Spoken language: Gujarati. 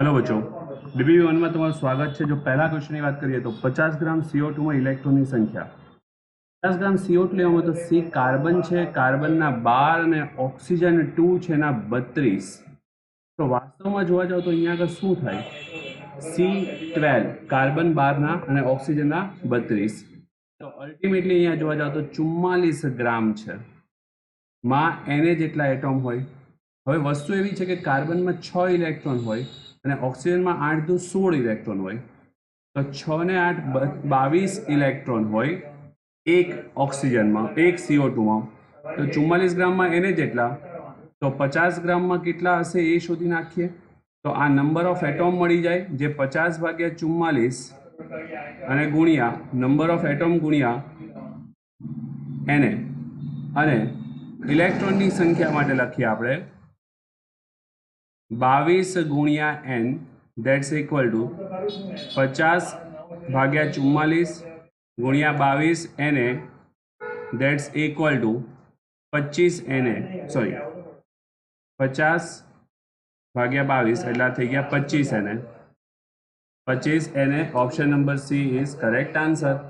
હેલો બચ્ચો. ડીબી વનમાં તમારું સ્વાગત છે. જો પહેલા ક્વેશ્ચનની વાત કરીએ તો પચાસ ગ્રામ સીઓ ટુમાં ઇલેક્ટ્રોનની સંખ્યા. પચાસ ગ્રામ સીઓ ટુ લેવામાં તો સી કાર્બન છે. કાર્બનના બાર અને ઓક્સિજન ટુ છે એના બત્રીસ. તો વાસ્તવમાં જોવા જાઓ તો અહીંયા આગળ શું થાય? સી ટ્વેલ્વ કાર્બન બારના અને ઓક્સિજનના બત્રીસ. તો અલ્ટિમેટલી અહીંયા જોવા જાઓ તો ચુમ્માલીસ ગ્રામ છે. માં એને જેટલા એટોમ હોય. હવે વસ્તુ એવી છે કે કાર્બનમાં છ ઇલેક્ટ્રોન હોય. અને ઓક્સિજનમાં આઠ દુ સોળ ઇલેક્ટ્રોન હોય. તો છ ને આઠ બાવીસ ઇલેક્ટ્રોન હોય, એક ઓક્સિજનમાં, એક સીઓ ટુમાં. તો ચુમ્માલીસ ગ્રામમાં એને જેટલા? તો પચાસ ગ્રામમાં કેટલા હશે એ શોધી નાખીએ. તો આ નંબર ઓફ એટોમ મળી જાય, જે પચાસ ભાગ્યા ચુમ્માલીસ અને ગુણ્યા, નંબર ઓફ એટોમ ગુણ્યા એને. અને ઇલેક્ટ્રોનની સંખ્યા માટે લખીએ આપણે. બાવીસ ગુણ્યા એન દેટ્સ ઇક્વલ ટુ પચાસ ભાગ્યા ચુમ્માલીસ ગુણ્યા બાવીસ એને દેટ્સ ઇક્વલ ટુ પચીસ એને સોરી પચાસ ભાગ્યા બાવીસ એટલે થઈ ગયા પચીસ એને પચીસ એને option number C is correct answer